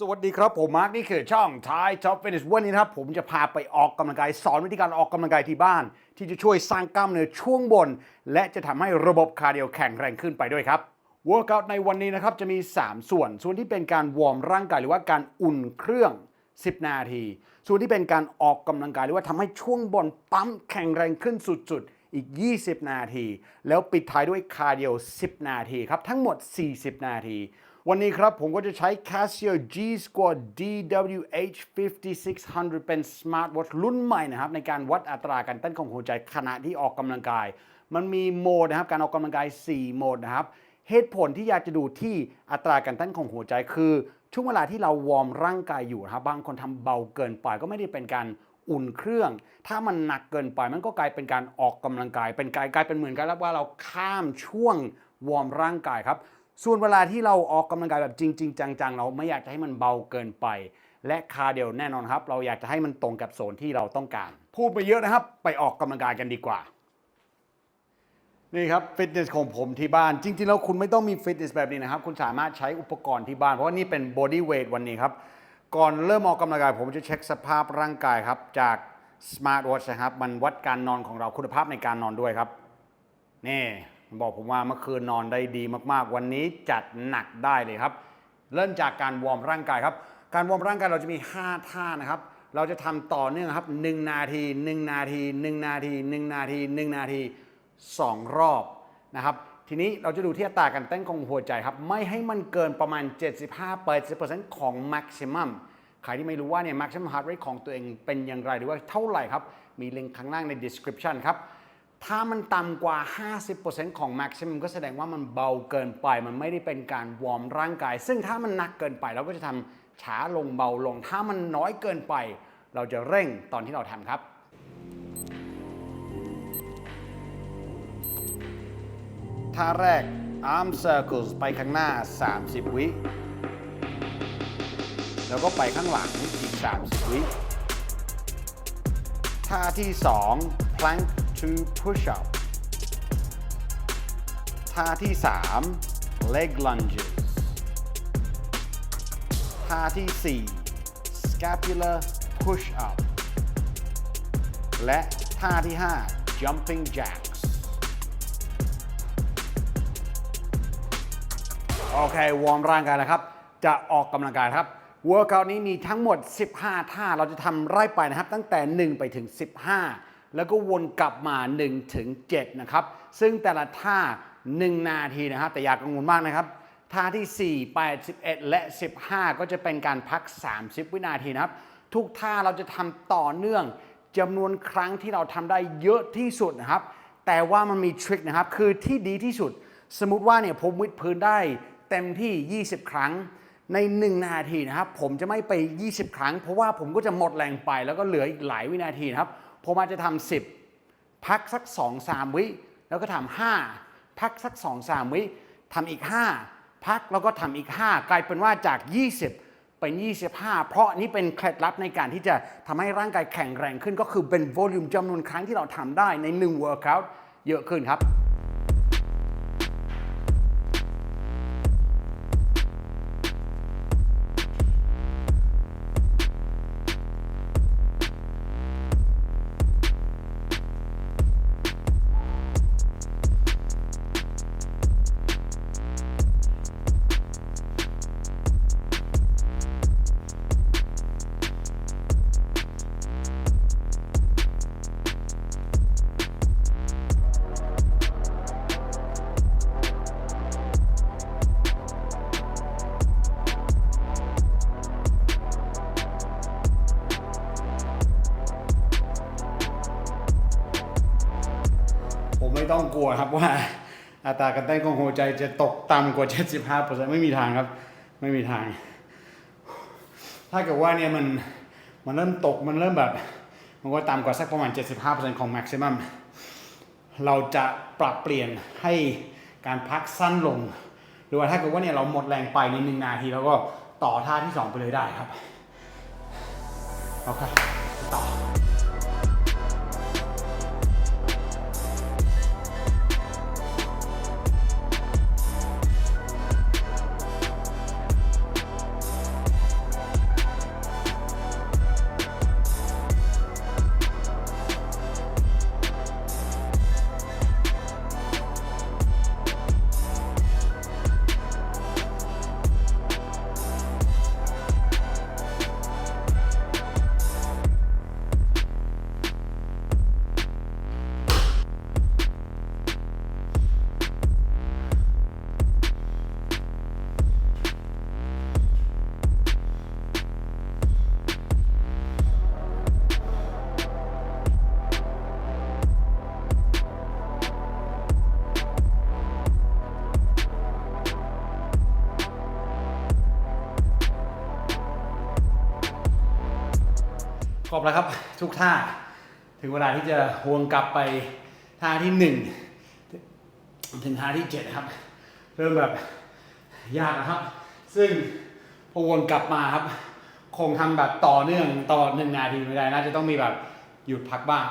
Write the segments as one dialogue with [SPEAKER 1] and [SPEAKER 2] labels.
[SPEAKER 1] สวัสดีครับ ผมมาร์คนี่คือช่อง Thai Top Fitness วันนี้นะครับ ผมจะพาไปออกกำลังกาย สอนวิธีการออกกำลังกายที่บ้าน ที่จะช่วยสร้างกล้ามเนื้อช่วงบน และจะทำให้ระบบคาร์ดิโอแข็งแรงขึ้นไปด้วยครับ Workout ในวันนี้นะครับ จะมี 3 ส่วน ส่วนที่เป็นการวอร์มร่างกายหรือว่าการอุ่นเครื่อง 10 นาที ส่วนที่เป็นการออกกำลังกายหรือว่าทำให้ช่วงบนปั๊มแข็งแรงขึ้นสุดๆอีก 20 นาที แล้วปิดท้ายด้วยคาร์ดิโอ10 นาทีครับทั้งหมด 40 นาที วันนี้ครับผมก็จะใช้ Casio G Squad DWH 5600 เป็น Smart Watch รุ่นใหม่นะครับ ในการวัดอัตราการเต้นของหัวใจขณะที่ออกกำลังกาย มันมีโหมดนะครับ การออกกำลังกาย 4 โหมดนะครับ เหตุผลที่อยากจะดูที่อัตราการเต้นของหัวใจคือ ช่วงเวลาที่เราวอร์มร่างกายอยู่นะครับ บางคนทำเบาเกินไปก็ไม่ได้เป็นการอุ่นเครื่อง ถ้ามันหนักเกินไปมันก็กลายเป็นการออกกำลังกาย เป็นกายกลายเป็นเหมือนกันแล้วว่าเราข้ามช่วงวอร์มร่างกายครับ ส่วนเวลาที่เราออกกำลังกายแบบจริง ๆ จังๆ เราไม่อยากจะให้มันเบาเกินไป และคาร์เดียวแน่นอนครับ เราอยากจะให้มันตรงกับโซนที่เราต้องการ พูดไปเยอะนะครับ ไปออกกำลังกายกันดีกว่า นี่ครับฟิตเนสของผมที่บ้าน จริง ๆ แล้วคุณไม่ต้องมีฟิตเนสแบบนี้นะครับ คุณสามารถใช้อุปกรณ์ที่บ้าน เพราะว่านี่เป็นบอดี้เวทวันนี้ครับ ก่อนเริ่มออกกำลังกาย ผมจะเช็คสภาพร่างกายครับ จาก Smart Watch นะครับ มันวัดการนอนของเราคุณภาพในการนอนด้วยครับ นี่ บอกผมว่าเมื่อคืนนอนได้ดีมากๆ วันนี้จัดหนักได้เลยครับ เริ่มจากการวอร์มร่างกายครับ การวอร์มร่างกายเราจะมี 5 ท่านะครับ เราจะทำต่อเนื่องครับ1นาที 1 นาที 1 นาที 1 นาที 1 นาที 2 รอบนะครับ ทีนี้เราจะดูที่อัตราการเต้นของหัวใจครับ ไม่ให้มันเกินประมาณ 75-80%ของ maximum ใครที่ไม่รู้ว่าเนี่ย maximum heart rate ของตัวเองเป็นอย่างไรหรือว่าเท่าไหร่ครับ มีลิงก์ข้างล่างใน description ครับ ถ้ามันต่ำกว่า 50%ของ maximum ก็แสดงว่ามันเบาเกินไป มันไม่ได้เป็นการวอร์มร่างกาย ซึ่งถ้ามันหนักเกินไปเราก็จะทำช้าลงเบาลง ถ้ามันน้อยเกินไป เราจะเร่งตอนที่เราทำครับท่าแรก arm circles ไปข้างหน้า 30 วิ แล้วก็ไปข้างหลังอีก 30 วิ ท่าที่ 2 plank to push up ท่าที่ 3 leg lunges ท่าที่ 4 scapular push up และท่าที่ 5 jumping jacks โอเควอร์มร่างกายแล้วครับ จะออกกำลังกายครับเวิร์กอันี้มีทั้งหมด 15 ท่า เราจะทำไล่ไปนะครับ ตั้งแต่ 1 ไปถึง 15 แล้วก็วนกลับมา1ถึง7นะครับ ซึ่งแต่ละท่า 1 นาทีนะครับ แต่อย่ากังวลมากนะครับ ท่าที่ 4 8 11 และ 15 ก็จะเป็นการพัก 30 วินาทีนะครับ ทุกท่าเราจะทำต่อเนื่องจำนวนครั้งที่เราทำได้เยอะที่สุดนะครับ แต่ว่ามันมีทริคนะครับ คือที่ดีที่สุด สมมติว่าเนี่ยผมวิดพื้นได้เต็มที่ 20 ครั้งใน 1 นาทีนะครับ ผมจะไม่ไป 20 ครั้ง เพราะว่าผมก็จะหมดแรงไปแล้วก็เหลืออีกหลายวินาทีนะครับ ผมอาจจะทำ10พักสัก2-3วิ แล้วก็ทำ5พักสัก2-3วิทำอีก5พักแล้วก็ทำอีก5กลายเป็นว่าจาก 20 เป็น 25 เพราะนี่เป็นเคล็ดลับในการที่จะทำให้ร่างกายแข็งแรงขึ้น ก็คือเป็นโวลูมจำนวนครั้งที่เราทำได้ใน1 workout เยอะขึ้นครับ ต้องกลัวครับว่าอัตราการเต้นของหัวใจจะตกต่ำกว่า 75%ไม่มีทางครับ ไม่มีทาง ถ้าเกิดว่าเนี่ยมันมันเริ่มตกมันเริ่มแบบ มันก็ต่ำกว่าสักประมาณ 75%ของ maximum เราจะปรับเปลี่ยนให้การพักสั้นลง หรือว่าถ้าเกิดว่าเนี่ยเราหมดแรงไปในหนึ่งนาทีเราก็ต่อท่าที่ 2 ไปเลยได้ครับ โอเค ต่อ แล้วครับ ทุกท่า ถึงเวลาที่จะวงกลับไปท่าที่หนึ่งถึงท่าที่เจ็ดครับ เริ่มแบบยากนะครับ ซึ่งพอวนกลับมาครับ คงทำแบบต่อเนื่องต่อหนึ่งนาทีไม่ได้น่าจะต้องมีแบบหยุดพักบ้าง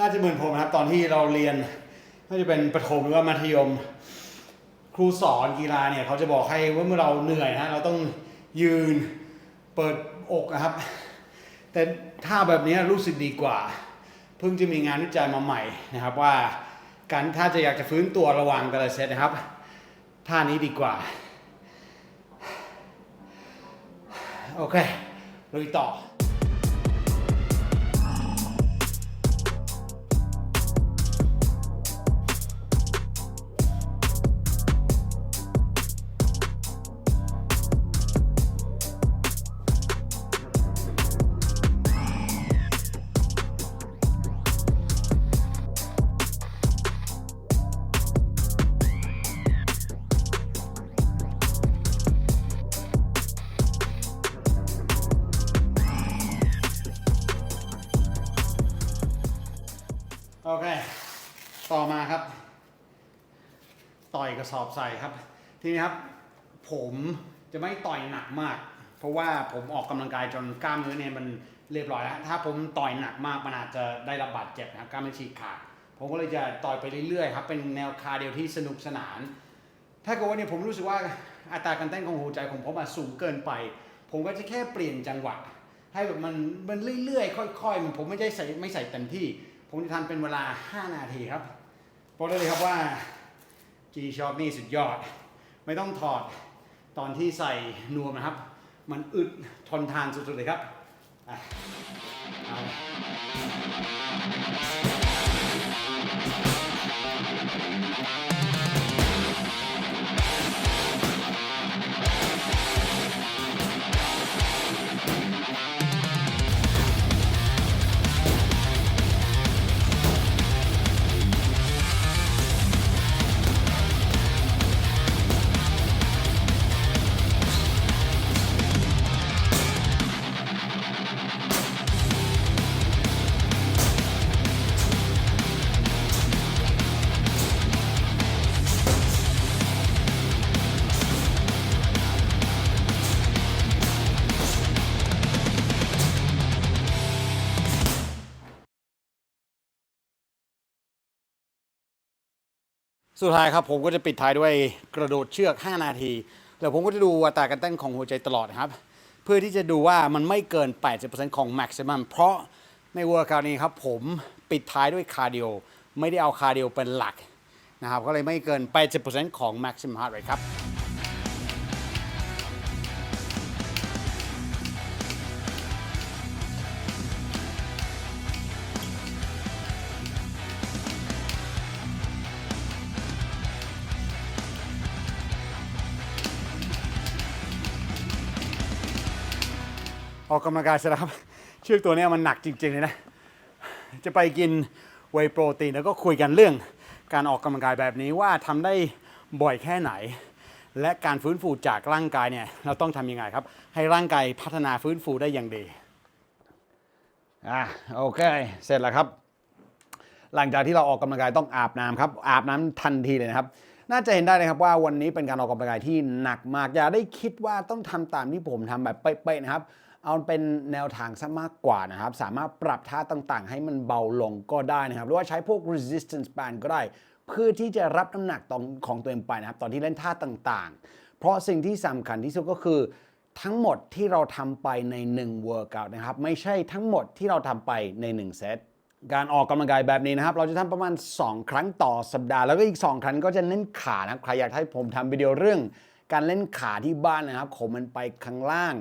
[SPEAKER 1] น่าจะเหมือนผมนะครับตอนที่เราเรียนน่าจะเป็นประถมหรือว่ามัธยม ครูสอนกีฬาเนี่ยเขาจะบอกให้ว่าเมื่อเราเหนื่อยนะเราต้องยืนเปิดอกนะครับ แต่ท่าแบบนี้รู้สึกดีกว่า เพิ่งจะมีงานวิจัยมาใหม่นะครับว่าการถ้าจะอยากจะฟื้นตัวระว่างแต่ละเซตนะครับ ท่านี้ดีกว่า โอเคลุยต่อ มาครับ ต่อยกระสอบใส่ครับ ทีนี้ครับ ผมจะไม่ต่อยหนักมาก เพราะว่าผมออกกำลังกายจนกล้ามเนื้อเนี่ยมันเรียบร้อยแล้ว ถ้าผมต่อยหนักมากมันอาจจะได้รับบาดเจ็บนะครับกล้ามเนื้อฉีกขาดผมก็เลยจะต่อยไปเรื่อยๆครับเป็นแนวคาร์เดียวที่สนุกสนาน ถ้าเกิดว่าเนี่ยผมรู้สึกว่าอัตราการเต้นของหัวใจของผมอะสูงเกินไป ผมก็จะแค่เปลี่ยนจังหวะให้แบบมันมันเรื่อยๆ ค่อยๆมันผมไม่ได้ใส่ไม่ใส่เต็มที่ ผมจะทำเป็นเวลา 5 นาทีครับ บอกได้เลยครับว่า G Shock นี่สุดยอด ไม่ต้องถอดตอนที่ใส่นวมนะครับ มันอึดทนทานสุดๆเลยครับอะเอา สุดท้ายครับผมก็จะปิดท้ายด้วยกระโดดเชือก 5 นาทีแล้วผมก็จะดูอัตราการเต้นของหัวใจตลอดครับ เพื่อที่จะดูว่ามันไม่เกิน 80%ของ maximum เพราะในเวิร์กนี้ครับผมปิดท้ายด้วยคาร์ดิโอไม่ได้เอาคาร์ดิโอเป็นหลักนะครับก็เลยไม่เกิน 80%ของ maximum heart rate ครับ ออกกำลังกายเสร็จแล้วครับ เชือกตัวนี้มันหนักจริง ๆ เลยนะ จะไปกินเวโปรตีนแล้วก็คุยกันเรื่อง การออกกำลังกายแบบนี้ว่าทำได้บ่อยแค่ไหน และการฟื้นฟูจากร่างกายเนี่ยเราต้องทำยังไงครับ ให้ร่างกายพัฒนาฟื้นฟูได้อย่างดีอะโอเค เสร็จแล้วครับ หลังจากที่เราออกกำลังกายต้องอาบน้ำครับ อาบน้ำทันทีเลยนะครับน่าจะเห็นได้เลยครับว่าวันนี้เป็นการออกกำลังกายที่หนักมาก อย่าได้คิดว่าต้องทำตามที่ผมทำแบบเป๊ะๆนะครับ เอาเป็นแนวทางซะมากกว่านะครับ สามารถปรับท่าต่างๆ ให้มันเบาลงก็ได้นะครับ หรือว่าใช้พวก resistance band ก็ได้ เพื่อที่จะรับน้ำหนักตอของตัวเองไปนะครับ ตอนที่เล่นท่าต่างๆ เพราะสิ่งที่สำคัญที่สุดก็คือทั้งหมดที่เราทำไปใน1 workout นะครับ ไม่ใช่ทั้งหมดที่เราทำไปใน1เซตการออกกำลังกายแบบนี้นะครับ เราจะทำประมาณ 2 ครั้งต่อสัปดาห์ แล้วก็อีก 2 ครั้งก็จะเน้นขานะครับ ใครอยากให้ผมทำวิดีโอเรื่อง การเล่นขาที่บ้านนะครับขมมันไปข้างล่าง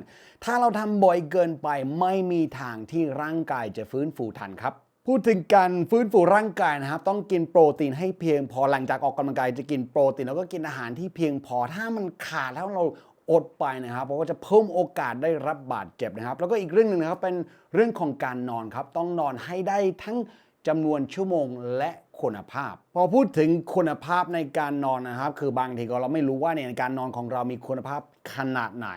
[SPEAKER 1] ถ้าเราทำบ่อยเกินไปไม่มีทางที่ร่างกายจะฟื้นฟูทันครับพูดถึงการฟื้นฟูร่างกายนะครับ ต้องกินโปรตีนให้เพียงพอหลังจากออกกำลังกายจะกินโปรตีนแล้วก็กินอาหารที่เพียงพอถ้ามันขาดแล้วเราอดไปนะครับ เพราะว่าจะเพิ่มโอกาสได้รับบาดเจ็บนะครับ แล้วก็อีกเรื่องหนึ่งนะครับเป็นเรื่องของการนอนครับ ต้องนอนให้ได้ทั้งจำนวนชั่วโมงและ คุณภาพ พอพูดถึงคุณภาพในการนอนนะครับ คือบางทีก็เราไม่รู้ว่าเนี่ยการนอนของเรามีคุณภาพขนาดไหน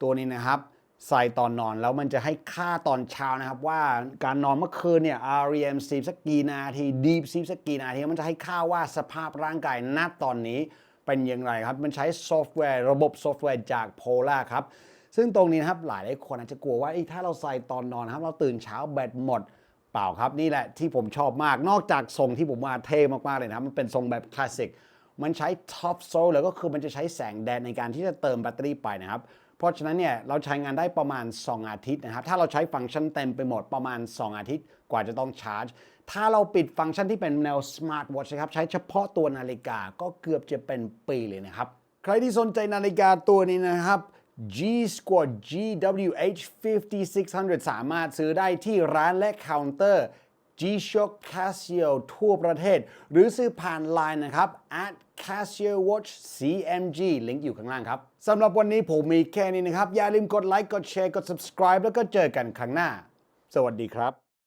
[SPEAKER 1] ตัวนี้นะครับใส่ตอนนอนแล้วมันจะให้ค่าตอนเช้านะครับ ว่าการนอนเมื่อคืนเนี่ย REM sleep สักกี่นาที Deep sleep สักกี่นาทีมันจะให้ค่าว่าสภาพร่างกายณตอนนี้เป็นอย่างไรครับ มันใช้ซอฟต์แวร์ระบบซอฟต์แวร์จาก Polar ครับ ซึ่งตรงนี้นะครับหลายหลายคนอาจจะกลัวว่าเอ้ถ้าเราใส่ตอนนอนครับเราตื่นเช้าแบตหมด เปล่าครับนี่แหละที่ผมชอบมากนอกจากทรงที่ผมว่าเท่มากๆเลยนะมันเป็นทรงแบบคลาสสิกมันใช้ท็อปโซลแล้วก็คือมันจะใช้แสงแดดในการที่จะเติมแบตเตอรี่ไปนะครับ เพราะฉะนั้นเนี่ยเราใช้งานได้ประมาณ 2 อาทิตย์นะครับ ถ้าเราใช้ฟังก์ชันเต็มไปหมดประมาณ 2 อาทิตย์กว่าจะต้องชาร์จ ถ้าเราปิดฟังก์ชันที่เป็นแนวสมาร์ทวอทนะครับใช้เฉพาะตัวนาฬิกาก็เกือบจะเป็นปีเลยนะครับ ใครที่สนใจนาฬิกาตัวนี้นะครับ G Squad GWH 5600 สามารถซื้อได้ที่ร้านและเคาน์เตอร์ G-Shock Casio ทั่วประเทศ หรือซื้อผ่าน Line นะครับ at Casio Watch CMG ลิงก์อยู่ข้างล่างครับสำหรับวันนี้ผมมีแค่นี้นะครับ อย่าลืมกดไลค์กดแชร์กด subscribe แล้วก็เจอกันครั้งหน้า สวัสดีครับ